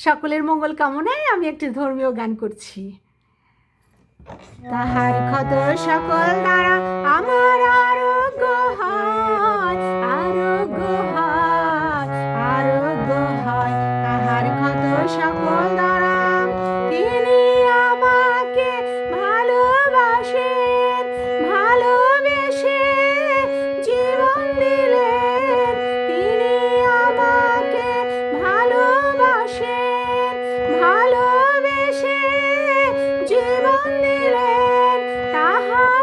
সকলের মঙ্গল কামনায় আমি একটি ধর্মীয় গান করছি। তাহার ক্ষত সকল দ্বারা আমার